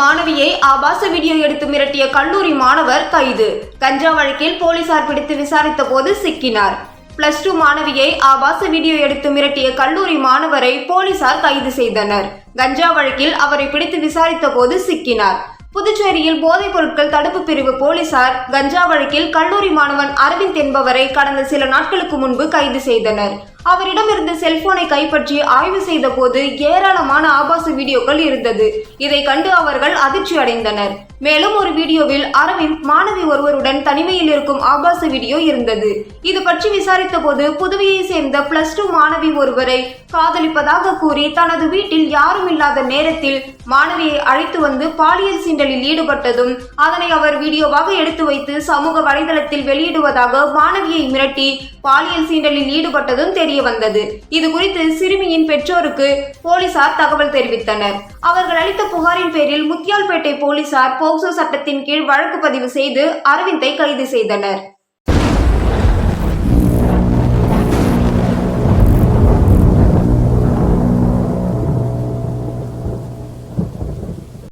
மாணவியை ஆபாச வீடியோ எடுத்து மிரட்டிய கல்லூரி மாணவர் கைது. கஞ்சா வழக்கில் போலீசார் பிடித்து விசாரித்த போது சிக்கினார். பிளஸ் டூ மாணவியை ஆபாச வீடியோ எடுத்து மிரட்டிய கல்லூரி மாணவரை போலீசார் கைது செய்தனர். கஞ்சா வழக்கில் அவரை பிடித்து விசாரித்த போது சிக்கினார். புதுச்சேரியில் போதைப் பொருட்கள் தடுப்பு பிரிவு போலீசார் கஞ்சா வழக்கில் கல்லூரி மாணவன் அரவிந்த் என்பவரை கடந்த சில நாட்களுக்கு முன்பு கைது செய்தனர். அவரிடம் இருந்த செல்போனை கைப்பற்றி ஆய்வு செய்த போது ஏராளமான ஆபாச வீடியோக்கள் இருந்தது. இதை கண்டு அவர்கள் அதிர்ச்சி அடைந்தனர். மேலும் ஒரு வீடியோவில் அரவிந்த் மாணவி ஒருவருடன் தனிமையில் இருக்கும் ஆபாச வீடியோ இருந்தது. இது பற்றி விசாரித்த போது புதுவையை சேர்ந்த பிளஸ் டூ மாணவி ஒருவரை காதலிப்பதாக கூறி தனது வீட்டில் யாரும் இல்லாத நேரத்தில் மாணவியை அழைத்து வந்து பாலியல் சீண்டலில் ஈடுபட்டதும் அதனை அவர் வீடியோவாக எடுத்து வைத்து சமூக வலைதளத்தில் வெளியிடுவதாக மாணவியை மிரட்டி பாலியல் சீண்டலில் ஈடுபட்டதும் தெரிய வந்தது. இது குறித்து சிறுமியின் பெற்றோருக்கு போலீசார் தகவல் தெரிவித்தனர். அவர்கள் அளித்த புகாரின் பேரில் முத்தியால்பேட்டை போலீசார் போக்சோ சட்டத்தின் கீழ் வழக்கு பதிவு செய்து அரவிந்தை கைது செய்தனர்.